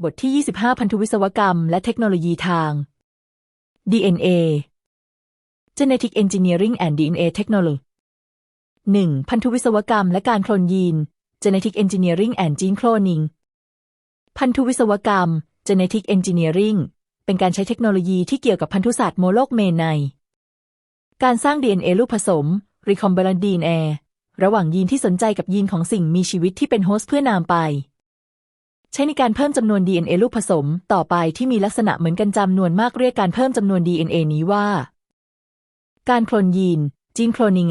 บทที่ 25 พันธุวิศวกรรม และเทคโนโลยีทาง DNA Genetic Engineering and DNA Technology 1. พันธุวิศวกรรมและการโคลนยีน Genetic Engineering and Gene Cloning พันธุวิศวกรรม Genetic Engineering เป็นการใช้เทคโนโลยีที่เกี่ยวกับพันธุศาสตร์โมโลกเมนใน การสร้าง DNA ลูกผสม Recombinant DNA ระหว่างยีนที่สนใจกับยีนของสิ่งมีชีวิตที่เป็นโฮสต์เพื่อนามไป ใช้ในการเพิ่มจำนวน DNA ลูกผสม ต่อไปที่มีลักษณะเหมือนกันจำนวนมากเรียกการเพิ่มจำนวน DNA นี้ว่า การโคลนยีนจีนโคลนิง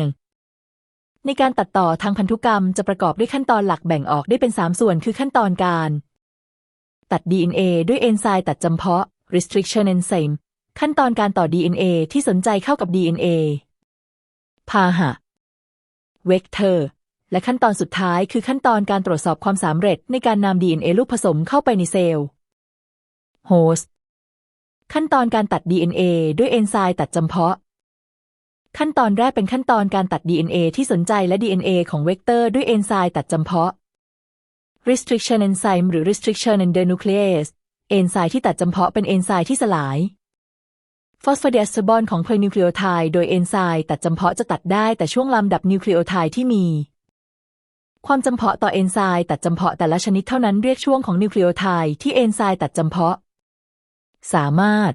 ในการตัดต่อทางพันธุกรรมจะประกอบด้วยขั้นตอนหลักแบ่งออกได้เป็น 3 ส่วนคือขั้นตอนการ ตัด DNA ด้วยเอนไซม์ตัดจำเพาะ restriction enzyme ขั้นตอนการต่อ DNA ที่สนใจเข้ากับ DNA พาหะ เวกเตอร์ และขั้นตอนสุดท้ายคือขั้นตอนการตรวจสอบความสำเร็จในการนำ DNA ลูกผสมเข้าไปในเซลล์โฮสต์ขั้นตอนการตัด DNA ด้วยเอนไซม์ตัดจำเพาะ ขั้นตอนแรกเป็นขั้นตอนการตัด DNA ที่สนใจและ DNA ของเวกเตอร์ด้วยเอนไซม์ตัดจำเพาะ restriction enzyme หรือ restriction endonuclease เอนไซม์ที่ตัดจำเพาะเป็นเอนไซม์ที่สลายฟอสฟอเดสเตอร์บอนของโพลนิวคลีโอไทด์โดยเอนไซม์ตัดจำเพาะจะตัดได้แต่ช่วงลำดับนิวคลีโอไทด์ที่มี ความจำเพาะต่อเอนไซม์ตัดจำเพาะแต่ละชนิดเท่านั้นเรียกช่วงของนิวคลีโอไทด์ที่เอนไซม์ตัดจำเพาะ สามารถ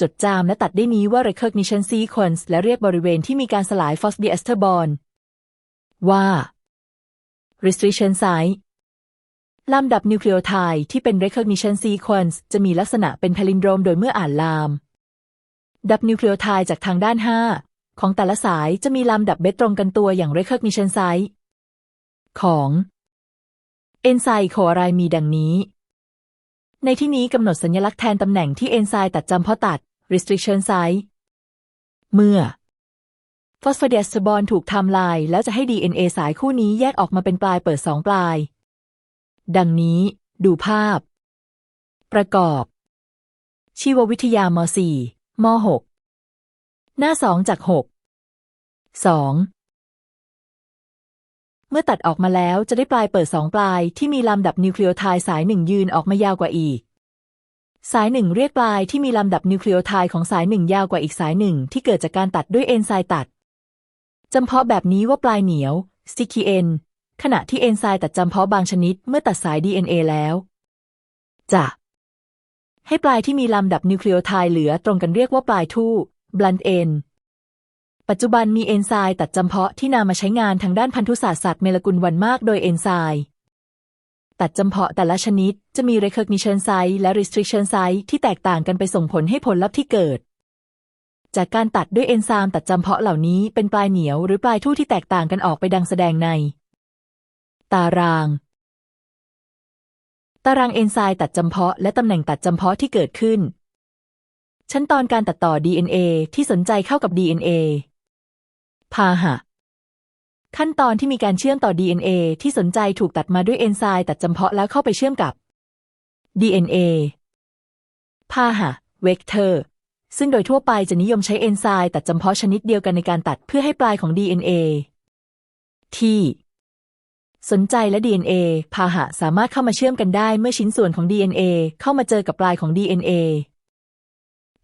จดจำและตัดได้นี้ว่า recognition sequence และเรียกบริเวณที่มีการสลายฟอสฟอเดสเตอร์บอนว่า restriction site ลำดับนิวคลีโอไทด์ที่เป็น recognition sequence จะมีลักษณะเป็นพาลินโดรมโดยเมื่ออ่านลาม ดับนิวคลีโอไทด์จากทางด้าน 5 ของแต่ละสายจะมีลำดับเบสตรงกันตัวอย่าง recognition site ของเอนไซม์โคอะไรมีดังนี้ ในที่นี้กำหนดสัญลักษณ์แทนตำแหน่งที่เอนไซม์ตัดจำเพาะตัด restriction site เมื่อฟอสฟเดสบอนถูกทำลาย แล้วจะให้ DNA สายคู่นี้แยกออกมาเป็นปลายเปิดสองปลาย ดังนี้ ดูภาพ ประกอบ ชีววิทยาม 4 ม 6 หน้า2จาก6 2 เมื่อตัดออกมาแล้วจะได้ปลายเปิดสองปลายที่มีลำดับนิวเคลีโอไทด์สายหนึ่งยืนออกมายาวกว่าอีก สายหนึ่งเรียกปลายที่มีลำดับนิวเคลีโอไทด์ของสายหนึ่งยาวกว่าอีกสายหนึ่งที่เกิดจากการตัดด้วยเอนไซม์ตัดจำเพาะแบบนี้ว่าปลายเหนียว sticky end ขณะที่เอนไซม์ตัดจำเพาะบางชนิดเมื่อตัดสาย DNA แล้วจะให้ปลายที่มีลำดับนิวเคลีโอไทด์เหลือตรงกันเรียกว่าปลายทู่ blunt end ปัจจุบันมีเอนไซม์ตัดจำเพาะที่นำมาใช้งานทางด้านพันธุศาสตร์สัตว์เมลกุลวันมากโดยเอนไซม์ตัดจำเพาะแต่ละชนิดจะมี recognition site และ restriction site ที่แตกต่างกันไปส่งผลให้ผลลัพธ์ที่เกิด จากการตัดด้วยเอนไซม์ตัดจำเพาะเหล่านี้เป็นปลายเหนียวหรือปลายทู่ที่แตกต่างกันออกไปดังแสดงใน ตาราง ตารางเอนไซม์ตัดจำเพาะและตำแหน่งตัดจำเพาะที่เกิดขึ้น ชั้นตอนการตัดต่อ DNA ที่สนใจเข้ากับ DNA พาหะ ขั้นตอนที่มีการเชื่อมต่อ DNA ที่สนใจถูกตัดมาด้วยเอนไซม์ตัดจำเพาะแล้วเข้าไปเชื่อมกับ DNA พาหะ เวกเตอร์ ซึ่งโดยทั่วไปจะนิยมใช้เอนไซม์ตัดจำเพาะชนิดเดียวกันในการตัดเพื่อให้ปลายของ DNA ที่สนใจและ DNA พาหะสามารถเข้ามาเชื่อมกันได้เมื่อชิ้นส่วนของ DNA เข้ามาเจอกับปลายของ DNA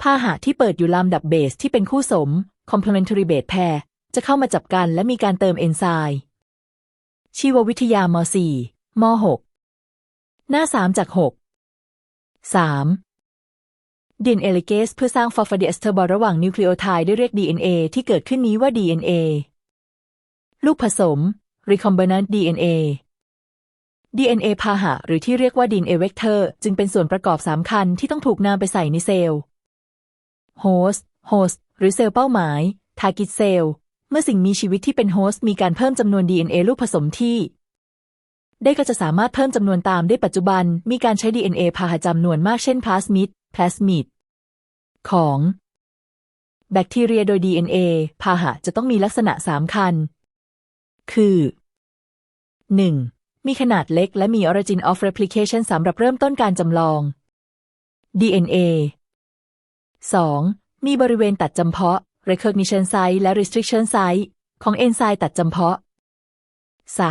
พาหะที่เปิดอยู่ลำดับเบสที่เป็นคู่สม complementary base pair จะเข้ามาจับกันและมีการเติมเอนไซม์ชีววิทยาม4ม6หน้า 3 จาก 6 3 DNA ลิเกสเพื่อสร้างฟอสฟอเดสเตอร์บอลระหว่างนิวคลีโอไทด์ได้เรียก DNA ที่เกิดขึ้นนี้ว่า DNA ลูกผสม recombinant DNA DNA พาหะหรือที่เรียกว่า DNA vector จึงเป็นส่วนประกอบสำคัญที่ต้องถูกนำไปใส่ในเซลล์ host host หรือเซลล์เป้าหมาย target cell เมื่อสิ่งมีชีวิตที่เป็นโฮสต์มีการเพิ่มจำนวน DNA ลูกผสมที่ ได้ก็จะสามารถเพิ่มจำนวนตามได้ปัจจุบัน มีการใช้ DNA พาหะจำนวนมากเช่นพลาสมิดพลาสมิดของแบคทีเรียโดย DNA พาหะจะต้องมีลักษณะสามคัญคือ 1. มีขนาดเล็กและมี origin of replication สำหรับเริ่มต้นการจำลอง DNA 2. มีบริเวณตัดจำเพาะ recognition site และ restriction site ของเอนไซม์ตัดจำเพาะ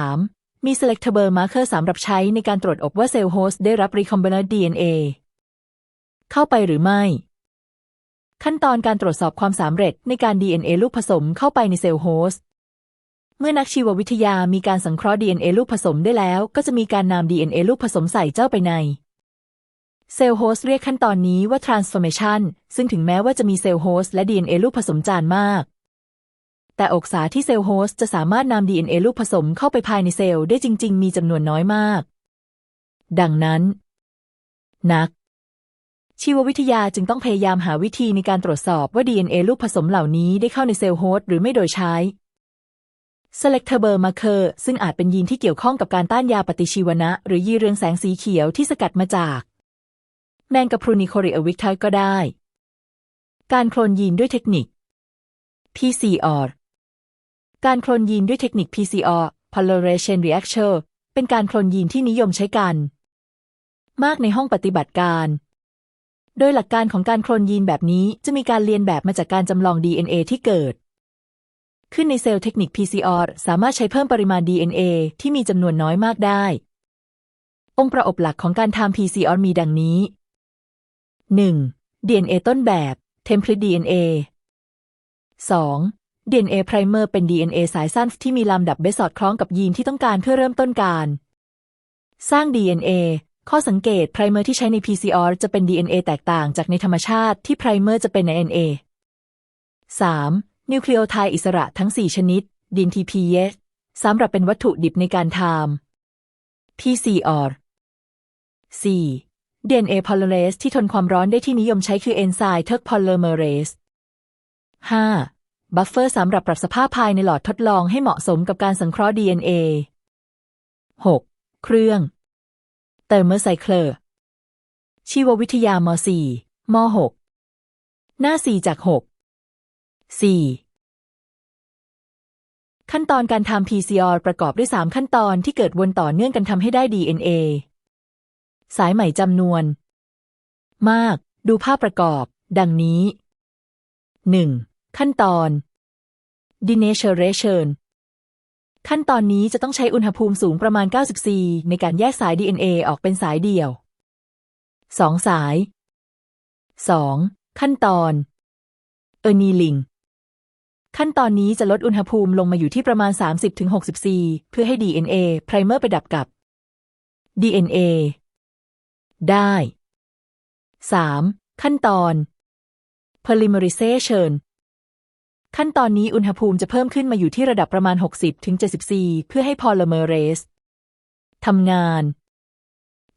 3. มี selectable marker สำหรับใช้ในการตรวจอบว่าเซลล์โฮสต์ได้รับ recombinant DNA เข้าไปหรือไม่ ขั้นตอนการตรวจสอบความสำเร็จในการ DNA ลูกผสมเข้าไปในเซลล์โฮสต์เมื่อนักชีววิทยามีการสังเคราะห์ DNA ลูกผสมได้แล้ว ก็จะมีการนำ DNA ลูกผสมใส่เจ้าไปใน เซลล์โฮสต์เรียกขั้นตอนนี้ว่า transformation ซึ่งถึงแม้ว่าจะมีเซลล์โฮสต์และ DNA ลูกผสมจานมาก แต่อกษาที่เซลล์โฮสต์จะสามารถนำ DNA ลูกผสมเข้าไปภายในเซลล์ได้จริง ๆ มีจำนวนน้อยมาก ดังนั้น นัก ชีววิทยาจึงต้องพยายามหาวิธีในการตรวจสอบว่า DNA ลูกผสมเหล่านี้ได้เข้าในเซลล์โฮสต์หรือไม่โดยใช้ selectable marker ซึ่งอาจเป็นยีนที่เกี่ยวข้องกับการต้านยาปฏิชีวนะ หรือยีเรืองแสงสีเขียวที่สกัดมาจาก แมงกะพรุนิโคริอวิกไทก็ได้ การโคลนยีนด้วยเทคนิค PCR การโคลนยีนด้วยเทคนิค PCR polymerization reaction เป็นการโคลนยีนที่นิยมใช้กัน มากในห้องปฏิบัติการ โดยหลักการของการโคลนยีนแบบนี้จะมีการเรียนแบบมาจากการจำลอง DNA ที่เกิด ขึ้นในเซลล์เทคนิค PCR สามารถใช้เพิ่มปริมาณ DNA ที่มีจำนวนน้อยมากได้ องค์ประกอบหลักของการทำ PCR มีดังนี้ 1. DNA ต้นแบบ Template DNA 2. DNA Primer เป็น DNA สายสั้นที่มีลำดับเบสสอดคล้องกับยีนที่ต้องการเพื่อเริ่มต้นการ สร้าง DNA ข้อสังเกต Primer ที่ใช้ใน PCR จะเป็น DNA แตกต่างจากในธรรมชาติที่ Primer จะเป็นใน NA 3. นิวคลีโอไทด์อิสระทั้ง 4 ชนิดดิน TPS สำหรับเป็นวัตถุดิบในการทำ PCR 4. DNA polymerase ที่ทนความร้อนได้ที่นิยมใช้คือเอนไซม์ Turk polymerase 5. บัฟเฟอร์สำหรับปรับสภาพภายในหลอดทดลองให้เหมาะสมกับการสังเคราะห์ DNA 6. เครื่อง เติมเมอร์ไซเคลชีววิทยาม4ม6หน้า 4 จาก 6 4. ขั้นตอนการทำ PCR ประกอบด้วย 3 ขั้นตอนที่เกิดวนต่อเนื่องกันทำให้ได้ DNA สายใหม่จำนวน มาก ดูภาพประกอบ ดังนี้ 1. ขั้นตอน denaturation ขั้นตอนนี้จะต้องใช้อุณหภูมิสูงประมาณ90 C ในการแยกสาย DNA ออกเป็นสายเดี่ยว 2 สาย 2. ขั้นตอน annealing ขั้นตอนนี้จะลดอุณหภูมิลงมาอยู่ที่ประมาณ 30-60 C เพื่อให้ DNA ไพรเมอร์ไปดับกับ DNA ได้ 3. ขั้นตอน polymerization ขั้นตอนนี้อุณหภูมิจะเพิ่มขึ้นมาอยู่ที่ระดับประมาณ 60-70 C เพื่อให้ polymerase ทำงาน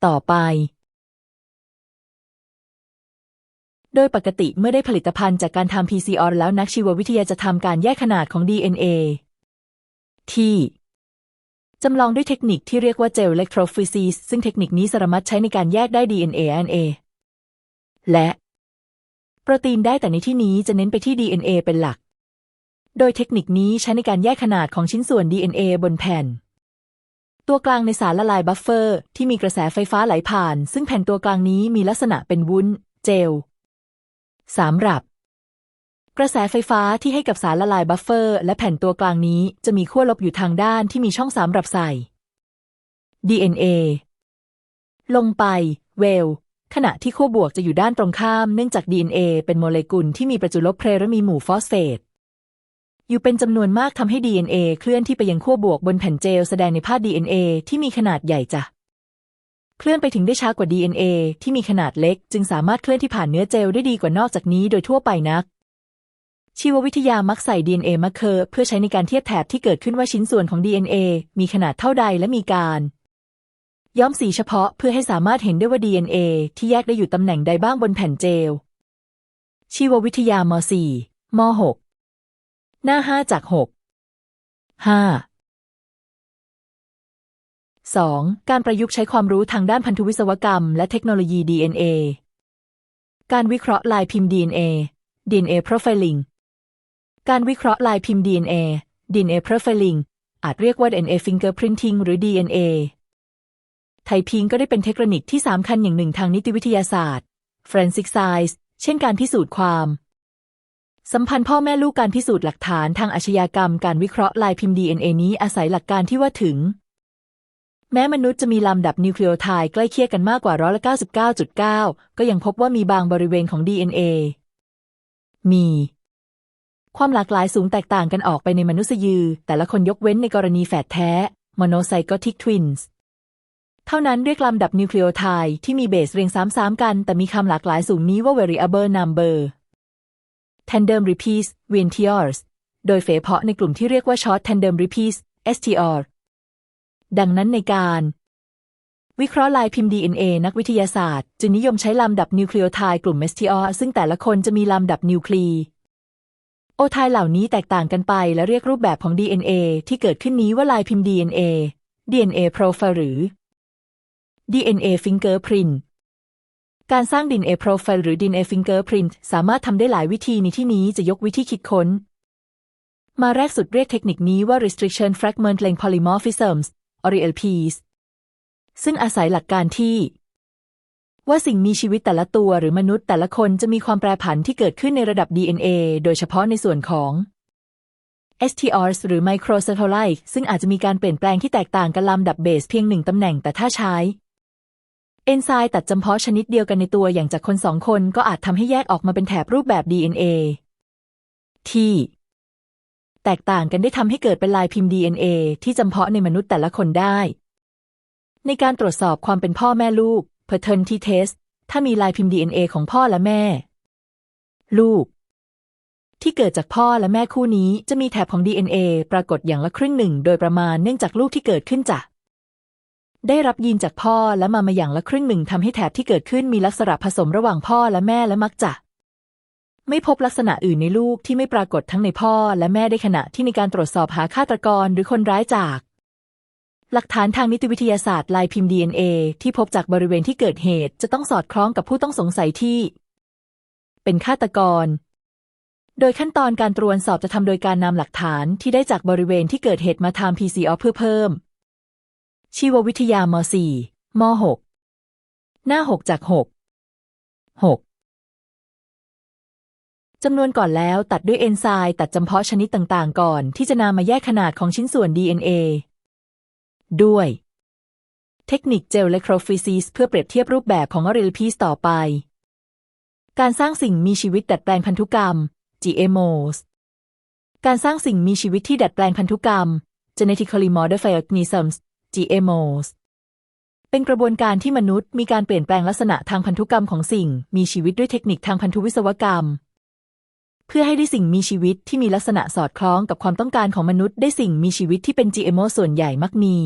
ต่อไป โดยปกติเมื่อได้ผลิตภัณฑ์จากการทำ PCR แล้วนักชีววิทยาจะทำการแยกขนาดของ DNA ที่ จำลองด้วยเทคนิคที่เรียกว่า gel electrophoresis ซึ่งเทคนิคนี้สามารถใช้ในการแยกได้ DNA RNA และโปรตีนได้แต่ในที่นี้จะเน้นไปที่ DNA เป็นหลัก โดยเทคนิคนี้ใช้ในการแยกขนาดของชิ้นส่วน DNA บนแผ่น ตัวกลางในสารละลายบัฟเฟอร์ ที่มีกระแสไฟฟ้าไหลผ่าน ซึ่งแผ่นตัวกลางนี้มีลักษณะเป็นวุ้น เจลสำหรับ กระแสไฟฟ้าที่ให้กับสารละลายบัฟเฟอร์ และแผ่นตัวกลางนี้จะมีขั้วลบอยู่ทางด้านที่มีช่องสำหรับใส่ DNA ลงไป เวล ขณะที่ขั้วบวกจะอยู่ด้านตรงข้ามเนื่องจาก DNA เป็นโมเลกุลที่มีประจุลบเพลและมีหมู่ฟอสเฟตอยู่เป็นจำนวนมากทำให้ DNA เคลื่อนที่ไปยังขั้วบวกบนแผ่นเจลแสดงในภาพ DNA ที่มีขนาดใหญ่จ้ะเคลื่อนไปถึงได้ช้ากว่า DNA ที่มีขนาดเล็ก จึงสามารถเคลื่อนที่ผ่านเนื้อเจลได้ดีกว่านอกจากนี้โดยทั่วไปนัก ชีววิทยามักใส่ DNA มาเคอร์เพื่อใช้ในการเทียบแถบที่เกิดขึ้นว่าชิ้นส่วนของ DNA มีขนาดเท่าใดและมีการ ย้อมสีเฉพาะเพื่อให้สามารถเห็นได้ว่า DNA ที่แยกได้อยู่ตำแหน่งใดบ้างบนแผ่นเจล ชีววิทยาม4ม6หน้า 5 จาก 6 5 2. การประยุกต์ใช้ความรู้ทางด้านพันธุวิศวกรรม และเทคโนโลยี DNA การวิเคราะห์ลายพิมพ์ DNA DNA profiling การวิเคราะห์ลายพิมพ์ DNA DNA profiling อาจเรียกว่า DNA fingerprinting หรือ DNA ไทพิงก็ได้เป็นเทคนิคที่สำคัญอย่างหนึ่งทางนิติวิทยาศาสตร์ forensic science เช่นการพิสูจน์ความ สัมพันธ์พ่อแม่ลูกการพิสูจน์หลักฐานทางอาชญากรรม การวิเคราะห์ลายพิมพ์ DNA นี้อาศัยหลักการที่ว่าถึง แม้มนุษย์จะมีลำดับนิวคลีโอไทด์ใกล้เคียงกันมากกว่าร้อยละ99.9 ก็ยังพบว่ามีบางบริเวณของ DNA มี ความหลากหลายสูงแตกต่างกันออกไปในมนุษย์ยือ แต่ละคนยกเว้นในกรณีแฝดแท้ monozygotic twins เท่านั้นเรียกลำดับนิวคลีโอไทด์ที่มีเบสเรียงซ้ำๆกัน แต่มีคำหลากหลายสูงนี้ว่า variable number tandem repeats VNTRs โดยเฉพาะในกลุ่มที่เรียกว่า short tandem repeats STR ดังนั้นในการ วิเคราะห์ลายพิมพ์ DNA นักวิทยาศาสตร์ จึงนิยมใช้ลำดับนิวคลีโอไทด์กลุ่ม STR ซึ่งแต่ละคนจะมีลำดับนิวคลี โอไทด์เหล่านี้แตกต่างกันไปและเรียกรูปแบบของ DNA ที่เกิดขึ้นนี้ว่าลายพิมพ์ DNA DNA profile หรือ DNA fingerprint การสร้าง DNA profile หรือ DNA fingerprint สามารถทำได้หลายวิธีในที่นี้จะยกวิธีคิดค้น มาแรกสุดเรียกเทคนิคนี้ว่า restriction fragment length polymorphisms RLPs ซึ่งอาศัยหลักการที่ ว่าสิ่งมีชีวิตแต่ละตัวหรือมนุษย์แต่ละคนจะมีความแปรผันที่เกิดขึ้นในระดับ DNA โดยเฉพาะในส่วนของ STRs หรือ microsatellite ซึ่งอาจจะมีการเปลี่ยนแปลงที่แตกต่างกันลำดับเบสเพียงหนึ่งตำแหน่งแต่ถ้าใช้ เอนไซม์ตัดจำเพาะชนิดเดียวกันในตัวอย่างจากคนสองคนก็อาจทำให้แยกออกมาเป็นแถบรูปแบบ DNA ที่ แตกต่างกันได้ทำให้เกิดเป็นลายพิมพ์ DNA ที่จำเพาะในมนุษย์แต่ละคนได้ ในการตรวจสอบความเป็นพ่อแม่ลูก paternity test ถ้ามีลายพิมพ์ DNA ของพ่อและแม่ ลูก ที่เกิดจากพ่อและแม่คู่นี้จะมีแถบของ DNA ปรากฏอย่างละครึ่งหนึ่ง โดยประมาณเนื่องจากลูกที่เกิดขึ้นจากได้รับยีนจากพ่อและมามาอย่างละครึ่งหนึ่งทำให้แถบที่เกิดขึ้นมีลักษณะผสมระหว่างพ่อและแม่และมักจะ ไม่พบลักษณะอื่นในลูกที่ไม่ปรากฏทั้งในพ่อและแม่ได้ขณะที่ในการตรวจสอบหาฆาตกรหรือคนร้ายจาก หลักฐานทางนิติวิทยาศาสตร์ลายพิมพ์ DNA ที่พบจากบริเวณที่เกิดเหตุ จะต้องสอดคล้องกับผู้ต้องสงสัยที่ เป็นฆาตกร โดยขั้นตอนการตรวจสอบจะทำโดยการนำหลักฐานที่ได้จากบริเวณที่เกิดเหตุมาทำ PCR เพื่อเพิ่ม ชีววิทยาม .4 ม .6 หน้า 6 จาก 6 6จำนวนก่อนแล้วตัดด้วยเอนไซม์ตัดจำเพาะชนิดต่างๆ ก่อนที่จะนำมาแยกขนาดของชิ้นส่วน DNA ด้วย เทคนิคเจลและโครฟิซิสเพื่อเปรียบเทียบรูปแบบของอริลพีสต่อไป การสร้างสิ่งมีชีวิตดัดแปลงพันธุกรรม GMOs การสร้างสิ่งมีชีวิตที่ดัดแปลงพันธุกรรม genetically modified organisms GMOs เป็นกระบวนการที่มนุษย์มีการเปลี่ยนแปลงลักษณะทางพันธุกรรมของสิ่ง มีชีวิตด้วยเทคนิคทางพันธุวิศวกรรม เพื่อให้ได้สิ่งมีชีวิตที่มีลักษณะสอดคล้องกับความต้องการของมนุษย์ได้สิ่งมีชีวิตที่เป็น GMO ส่วนใหญ่มักมี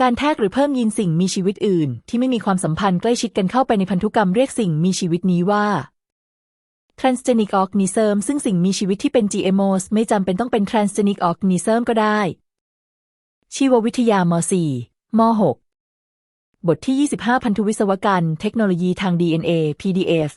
การแทรกหรือเพิ่มยีนสิ่งมีชีวิตอื่น ที่ไม่มีความสัมพันธ์ใกล้ชิดกันเข้าไปในพันธุกรรมเรียกสิ่งมีชีวิตนี้ว่า transgenic organism ซึ่งสิ่งมีชีวิตที่เป็น GMOs ไม่จำเป็นต้องเป็น transgenic organism ก็ได้ ชีววิทยาม .4 ม .6 บทที่ 25 พันธุวิศวกรรมเทคโนโลยีทาง DNA PDF